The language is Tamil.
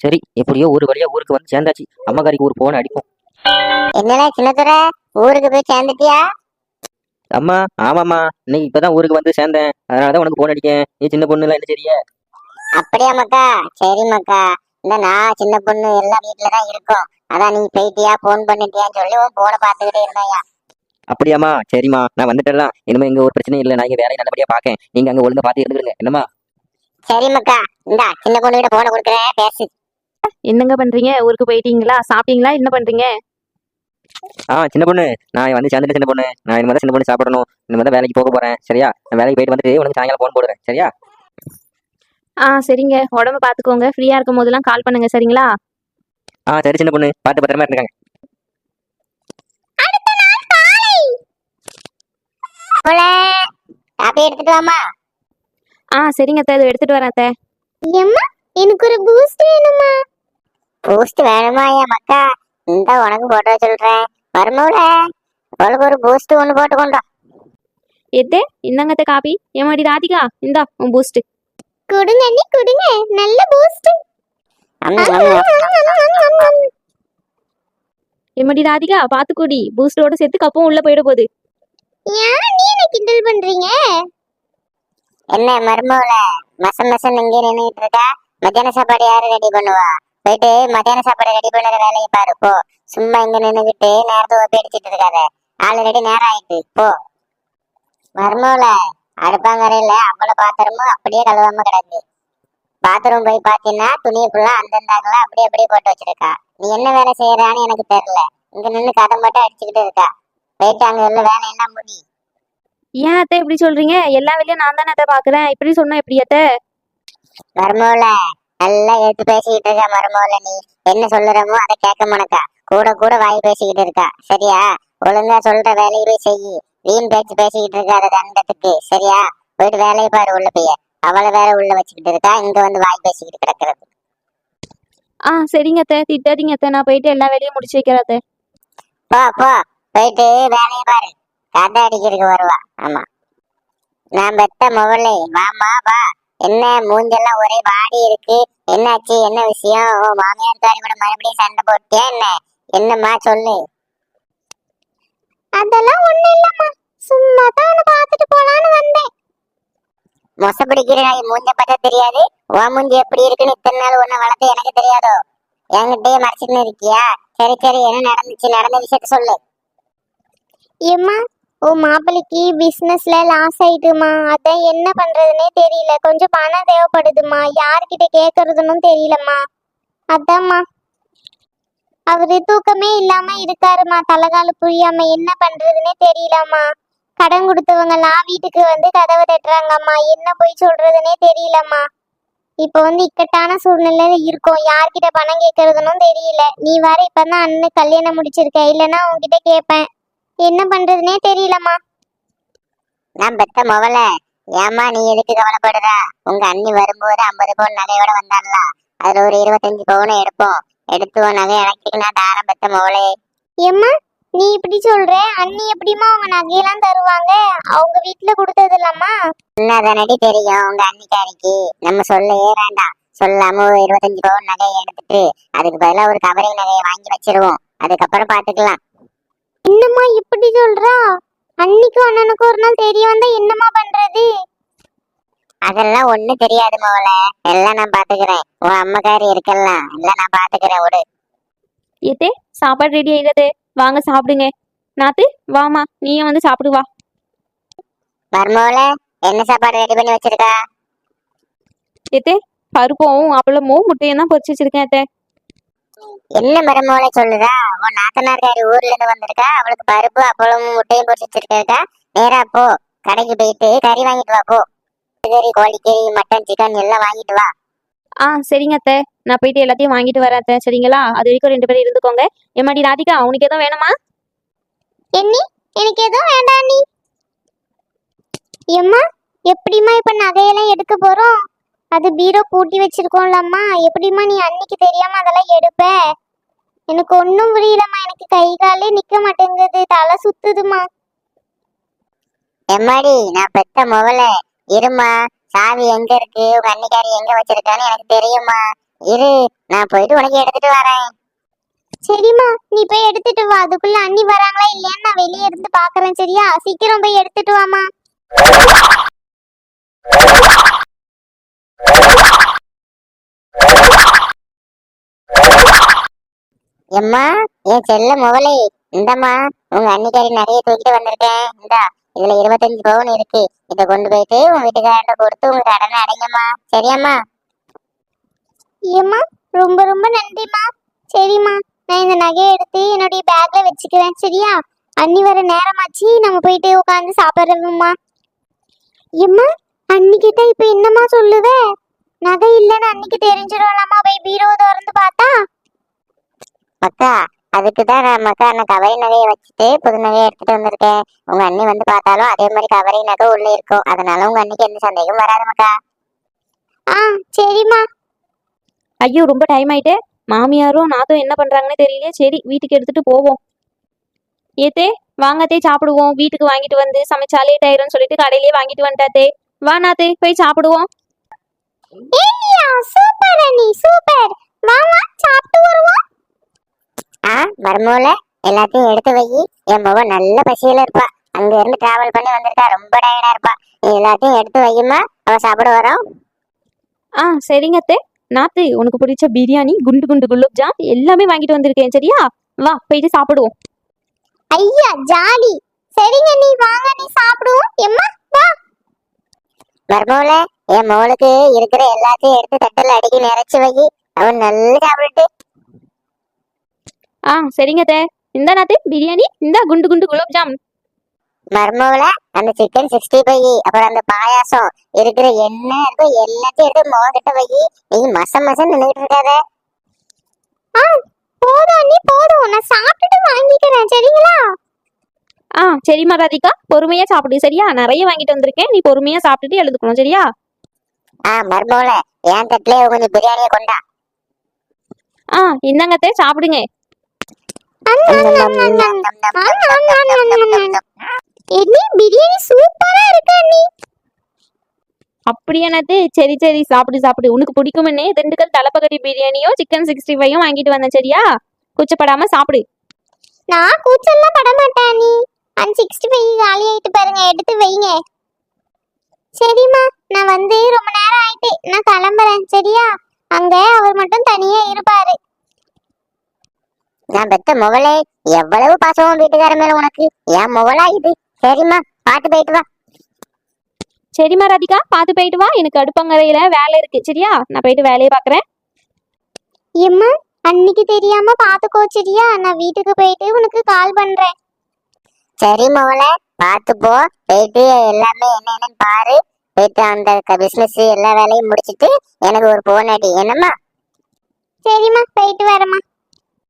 சரி எப்படியோ ஒரு வழியா ஊருக்கு வந்து சேர்ந்தாச்சு. அம்மாக்காரிக்கு ஒரு போன் அடிப்போம். என்னடா சின்னத்துறை ஊருக்கு போய் சேர்ந்துட்டியா? அம்மா ஆமாம்மா. இன்னைக்கு இப்பதான் ஊருக்கு வந்து சேர்ந்தேன். அதனாலதான் உனக்கு போன் அடிக்கேன் நீ சின்ன பொண்ணு எல்லாம் என்ன சரியா அப்படியா மக்கா? சரி மக்கா. இந்த நான் சின்ன பொண்ணு எல்லாம் வீட்டுல தான் இருக்கோம். அதான் நீ போயிட்டியா போன் பண்ணிட்டியான்னு சொல்லி உன் போனை பார்த்துக்கிட்டே இருந்தாயா அப்படியாம்மா. சரிம்மா. நான் வந்துட்டேன்லாம் இனிமே இங்க ஒரு பிரச்சனையும் இல்லை. நான் இங்க வேலையை நல்லபடியா பார்க்கேன். நீங்க அங்க ஒழுங்கா பார்த்து இருந்துருங்க என்னம்மா? சரி மக்கா. இந்தா சின்ன பொண்ணு கிட்ட போனை கொடுக்குறேன். பேசு. என்னங்க பண்றீங்க? ஊருக்கு போயிட்டீங்களா? சாப்பிட்டீங்களா? என்ன பண்றீங்க? ஆ சின்ன பொண்ணு. நான் வந்து சேர்ந்துட்டு சின்ன பொண்ணு. நான் இனிமே தான் சின்ன பொண்ணு சாப்பிடணும். இனிமே தான் வேலைக்கு போக போறேன். சரியா? நான் வேலைக்கு போயிட்டு வந்துட்டு உனக்கு சாயங்காலம் போன் போடுறேன். சரியா? ஆ சரிங்க. உடம்ப பாத்துக்கோங்க ஃப்ரீயா இருக்கும் போதெல்லாம் கால் பண்ணுங்க சரிங்களா? ஆ சரி சின்ன பொண்ணு. பார்த்து பத்திரமா இருக்காங்க காப்பி எடுத்துட்டு வாமா ஆ சரிங்க அத்தை. இதை எடுத்துட்டு வரேன் அத்தை. எனக்கு ஒரு பூஸ்ட் வேணுமா பூஸ்ட் வேணுமாயா மக்கா? இந்த உனக்கு போட்டு சொல்றேன். வருமோல? அவளுக்கு ஒரு பூஸ்ட் ஒண்ணு போட்டு கொண்டா எத்தே இந்தாங்க அத்தை காப்பி ஏமாடி ராதிகா இந்தா உன் பூஸ்ட் கொடுங்க அண்ணி கொடுங்க. நல்ல பூஸ்ட் ஏமாடி ராதிகா பாத்து குடி. பூஸ்டோட சேர்த்து கப்பும் உள்ள போயிட போகுது. ஏன் நீ என்ன கிண்டல் பண்றீங்க? என்ன மருமவுல மச மசன் இங்கே நின்னுட்டு இருக்கா? மத்தியான சாப்பாடு யாரு ரெடி பண்ணுவா? போயிட்டு மத்தியான சாப்பாடு ரெடி பண்ணுற வேலையை பாரு போ. சும்மா இங்க நின்னுகிட்டு நேரத்தை ஒப்பி அடிச்சிட்டு இருக்காத. ஆல்ரெடி நேரம் ஆயிட்டு போ. மருமவுல அடுப்பாங்கரையில அவ்வளவு பாத்திரமும் அப்படியே கழுவாம கிடக்கு. பாத்ரூம் போய் பாத்தீங்கன்னா துணியை ஃபுல்லா அந்தந்தாங்களா அப்படியே அப்படியே போட்டு வச்சிருக்கா. நீ என்ன வேலை செய்யறான்னு எனக்கு தெரியல. இங்க நின்னு கதை மட்டும் அடிச்சுக்கிட்டு இருக்கா. போயிட்டு அங்க உள்ள வேலையெல்லாம் முடி. ஏன் அத்தை இப்படி சொல்றீங்க? எல்லா வேலையும் நான் தானே அத்தை பாக்குறேன். இப்படி சொன்னா எப்படி அத்தை? மருமோல நல்லா எடுத்து பேசிக்கிட்டு இருக்க மருமோல நீ? என்ன சொல்லுறமோ அதை கேட்க மாட்டா கூட கூட வாய் பேசிக்கிட்டு இருக்கா. சரியா? ஒழுங்கா சொல்ற வேலையை போய் செய். வீண் பேச்சு பேசிக்கிட்டு இருக்காத தண்டத்துக்கு. சரியா? போயிட்டு வேலையை பாரு உள்ள போய். அவளை வேற உள்ள வச்சுக்கிட்டு இருக்கா. இங்க வந்து வாய் பேசிக்கிட்டு கிடக்குறது. ஆ சரிங்க அத்தை. திட்டாதீங்க அத்தை. நான் போயிட்டு எல்லா வேலையும் முடிச்சு வைக்கிறேன் போ போ. போயிட்டு வேலையை பாரு. கதை அடிக்கிறதுக்கு வருவா. ஆமா. நான் பெத்த முகலை வாமா வா. என்ன மூஞ்செல்லாம் ஒரே வாடி இருக்கு. என்னாச்சு என்ன விஷயம்? ஓ மாமியார் தாரி கூட மறுபடியும் சண்டை போட்டியா என்ன? என்னம்மா சொல்லு. அதெல்லாம் ஒண்ணு இல்லம்மா. சும்மா தான் பார்த்துட்டு போலான்னு வந்தேன். மொச பிடிக்கிற நாய் மூஞ்ச பார்த்தா தெரியாது? உன் மூஞ்சி எப்படி இருக்குன்னு இத்தனை நாள் ஒண்ணு வளர்த்து எனக்கு தெரியாதோ? என்கிட்டயே மறைச்சிட்டு இருக்கியா? சரி சரி என்ன நடந்துச்சு? நடந்த விஷயத்த சொல்லு. ஏம்மா ஓ மாப்பிளைக்கு பிஸ்னஸ்ல லாஸ் ஆயிட்டுமா? அதான் என்ன பண்றதுனே தெரியல. கொஞ்சம் பணம் தேவைப்படுதுமா. யார்கிட்ட கேக்குறதுன்னு தெரியலம்மா. அதாம்மா. அவரு தூக்கமே இல்லாம இருக்காருமா. தலைகால புரியாம என்ன பண்றதுனே தெரியலம்மா. கடன் கொடுத்தவங்கலாம் வீட்டுக்கு வந்து கதவை தட்டுறாங்கம்மா. என்ன போய் சொல்றதுனே தெரியலம்மா. இப்போ வந்து இக்கட்டான சூழ்நிலையில இருக்கும். யார்கிட்ட பணம் கேட்கறதுன்னு தெரியல. நீ வேற இப்பதான் அண்ணன் கல்யாணம் முடிச்சிருக்க. இல்லைன்னா உன்கிட்ட கேட்பேன் என்ன பண்றதுனே தெரியலம்மா. நான் பெத்த முதல்ல ஏமா நீ எதுக்கு கவலைப்படுற? உங்க அண்ணி வரும்போது ஐம்பது பவுன் நகையோட வந்தான்ல அதுல ஒரு இருபத்தஞ்சு பவுன் எடுப்போம். எடுத்து உன் நகை எனக்கு நான் தாரம் பெத்த முதலே ஏம்மா நீ இப்படி சொல்ற? அண்ணி எப்படிமா அவங்க நகையெல்லாம் தருவாங்க? அவங்க வீட்டுல கொடுத்தது இல்லம்மா என்னதானடி தெரியும் உங்க அண்ணிக்காரிக்கு நம்ம சொல்லவே வேண்டாம். சொல்லாம ஒரு இருபத்தஞ்சு பவுன் நகையை எடுத்துட்டு அதுக்கு பதிலா ஒரு கவரிங் நகையை வாங்கி வச்சிருவோம். அதுக்கப்புறம் பாத்துக்கலாம். என்னம்மா இப்படி சொல்றா? அன்னைக்கும் அண்ணனுக்கு ஒரு நாள் தெரிய வந்தா என்னம்மா பண்றது? அதெல்லாம் ஒண்ணு தெரியாது மோல எல்லாம் நான் பாத்துக்கிறேன். உன் அம்மக்காரி இருக்கல்ல எல்லாம் நான் பாத்துக்கிறேன் விடு. ஏத்தே சாப்பாடு ரெடி ஆயிடுது வாங்க சாப்பிடுங்க. நாத்து வாமா நீயும் வந்து சாப்பிடு வா. மர்மோல என்ன சாப்பாடு ரெடி பண்ணி வச்சிருக்கா? ஏத்தே பருப்பும் அப்பளமும் முட்டையும் தான் பொரிச்சு வச்சிருக்கேன் அத்தை என்ன மருமோல சொல்லுதா? உன் நாத்தனார்காரி ஊர்ல இருந்து வந்திருக்கா? அவளுக்கு பருப்பு அப்பளமும் முட்டையும் பொரிச்சு வச்சிருக்கா நேரா போ. கடைக்கு போயிட்டு கறி வாங்கிட்டு வா போ. கறி கோழிக்கறி மட்டன் சிக்கன் எல்லாம் வாங்கிட்டு வா. ஆ சரிங்க அத்தை. நான் போயிட்டு எல்லாத்தையும் வாங்கிட்டு வரேன் அத்தை. சரிங்களா? அது வரைக்கும் ரெண்டு பேரும் இருந்துக்கோங்க. ஏமாடி ராதிகா உனக்கு எதுவும் வேணுமா? எண்ணி எனக்கு எதுவும் வேண்டாம் நீ. எம்மா எப்படிம்மா இப்ப நகையெல்லாம் எடுக்க போறோம்? அது பீரோ பூட்டி வச்சிருக்கோம்லம்மா. எப்படிம்மா நீ அன்னைக்கு தெரியாம அதெல்லாம் எடுப்ப? எனக்கு ஒன்றும் புரியலம்மா. எனக்கு கை காலே நிக்க மாட்டேங்குது. தலை சுத்துதுமா எம்மாடி நான் பெத்த முதல்ல இருமா சாவி எங்க இருக்கு? உங்க அன்னிக்காரி எங்க வச்சிருக்கான்னு எனக்கு தெரியுமா இரு நான் போயிட்டு உனக்கு எடுத்துட்டு வரேன். சரிம்மா நீ போய் எடுத்துட்டு வா. அதுக்குள்ள அண்ணி வராங்களா இல்லையான்னு நான் வெளியே இருந்து பாக்குறேன் சரியா? சீக்கிரம் போய் எடுத்துட்டு வாமா எம்மா என் செல்ல முகலை இந்தம்மா உங்க அன்னிக்காரி நிறைய தூக்கிட்டு வந்திருக்கேன். இந்தா இதுல இருபத்தஞ்சு பவுன் இருக்கு. இத கொண்டு போயிட்டு உங்க வீட்டுக்காரர்கிட்ட கொடுத்து உங்க கடனை அடைங்கம்மா. சரியாம்மா? ஏம்மா ரொம்ப ரொம்ப நன்றிம்மா. சரிம்மா நான் இந்த நகையை எடுத்து என்னுடைய பேக்ல வச்சுக்குவேன் சரியா? அண்ணி வர நேரமாச்சு நம்ம போயிட்டு உட்காந்து சாப்பிடுறோம்மா எம்மா அன்னிக்கிட்ட இப்ப என்னம்மா சொல்லுவ? நகை இல்லைன்னு அன்னைக்கு தெரிஞ்சிடும்லாமா போய் பீரோ திறந்து பார்த்தா? மக்கா அதுக்கு தான் நான் மக்கா நான் கவரி நகையை வச்சுட்டு புது நகையை எடுத்துட்டு வந்திருக்கேன். உங்க அண்ணி வந்து பார்த்தாலும் அதே மாதிரி கவரி நகை உள்ள இருக்கும். அதனால உங்க அண்ணிக்கு எந்த சந்தேகமும் வராது மக்கா. ஆ சரிம்மா. ஐயோ ரொம்ப டைம் ஆயிட்டே. மாமியாரும் நாத்தும் என்ன பண்றாங்கன்னு தெரியலையே. சரி வீட்டுக்கு எடுத்துட்டு போவோம். ஏத்தே வாங்கத்தே சாப்பிடுவோம். வீட்டுக்கு வாங்கிட்டு வந்து சமைச்சா லேட் ஆயிரும்னு சொல்லிட்டு கடையிலேயே வாங்கிட்டு வந்துட்டாத்தே வா நாத்தே போய் சாப்பிடுவோம். மருமூல எல்லாத்தையும் எடுத்து வை. என் முகம் நல்ல பசியில இருப்பா. அங்க இருந்து டிராவல் பண்ணி வந்திருக்கா. ரொம்ப டயர்டா இருப்பா. எல்லாத்தையும் எடுத்து வையுமா? அவ சாப்பிட வரோம் ஆ சரிங்க அத்தே. நாத்து உனக்கு பிடிச்ச பிரியாணி குண்டு குண்டு குலோப் ஜாம் எல்லாமே வாங்கிட்டு வந்திருக்கேன் சரியா? வா போயிட்டு சாப்பிடுவோம். ஐயா ஜாலி. சரிங்க நீ வாங்க நீ சாப்பிடுவோம். எம்மா வா. மருமூல என் மோளுக்கு இருக்கிற எல்லாத்தையும் எடுத்து தட்டில் அடிக்கி நிறைச்சு வை. அவன் நல்லா சாப்பிட்டு ஆ சரிங்க அத்தே இந்த நாத்து பிரியாணி இந்த குண்டு குண்டு குலோப் ஜாம். மருமூல அந்த சிக்கன் சிக்ஸ்டி ஃபைவ் அப்புறம் அந்த பாயாசம் இருக்கிற எண்ணெய் இருக்கோ எல்லாத்தையும் எடுத்து மோகிட்ட கிட்ட வை. நீ மசம் மசம் நின்றுட்டு இருக்காத. ஆ போதும் அண்ணி போதும். நான் சாப்பிட்டுட்டு வாங்கிக்கிறேன் சரிங்களா? ஆ சரிம்மா ராதிகா. பொறுமையா சாப்பிடு சரியா? நிறைய வாங்கிட்டு வந்திருக்கேன். நீ பொறுமையா சாப்பிட்டுட்டு எழுதுக்கணும் சரியா? ஆ மருமூல என் தட்டிலே கொஞ்சம் பிரியாணியை கொண்டா. ஆ இந்தாங்க அத்தே சாப்பிடுங்க. எண்ணி பிரியாணி சூப்பரா இருக்கு அண்ணி. அப்படியானது சரி சரி சாப்பிடு சாப்பிடு. உனக்கு பிடிக்கும்னே திண்டுக்கல் தலப்பகடி பிரியாணியும் சிக்கன் சிக்ஸ்டி ஃபைவும் வாங்கிட்டு வந்தேன் சரியா? கூச்சப்படாம சாப்பிடு. நான் கூச்சல்லாம் பட மாட்டேன் அண்ணி. அந்த சிக்ஸ்டி ஃபைவ் காலி ஆயிட்டு பாருங்க எடுத்து வைங்க. சரிம்மா நான் வந்து ரொம்ப நேரம் ஆயிட்டு நான் கிளம்புறேன் சரியா? அங்க அவர் மட்டும் தனியா இருப்பாரு. நான் பெத்த முகலே எவ்வளவு பாசமும் வீட்டுக்கார மேல உனக்கு? என் முகலா இது? சரிம்மா பாத்து போயிட்டு வா. சரிம்மா ராதிகா பார்த்து போயிட்டு வா. எனக்கு அடுப்பங்கரையில வேலை இருக்கு. சரியா? நான் போயிட்டு வேலையை பார்க்கறேன். எம்மா அன்னைக்கு தெரியாம பாத்துக்கோ சரியா? நான் வீட்டுக்கு போயிட்டு உனக்கு கால் பண்றேன். சரி முகலே பாத்து போ. போயிட்டு எல்லாமே என்னன்னு பாரு. போயிட்டு அந்த பிசினஸ் எல்லா வேலையும் முடிச்சிட்டு எனக்கு ஒரு போன் அடி. என்னம்மா? சரிம்மா போயிட்டு வரேம்மா.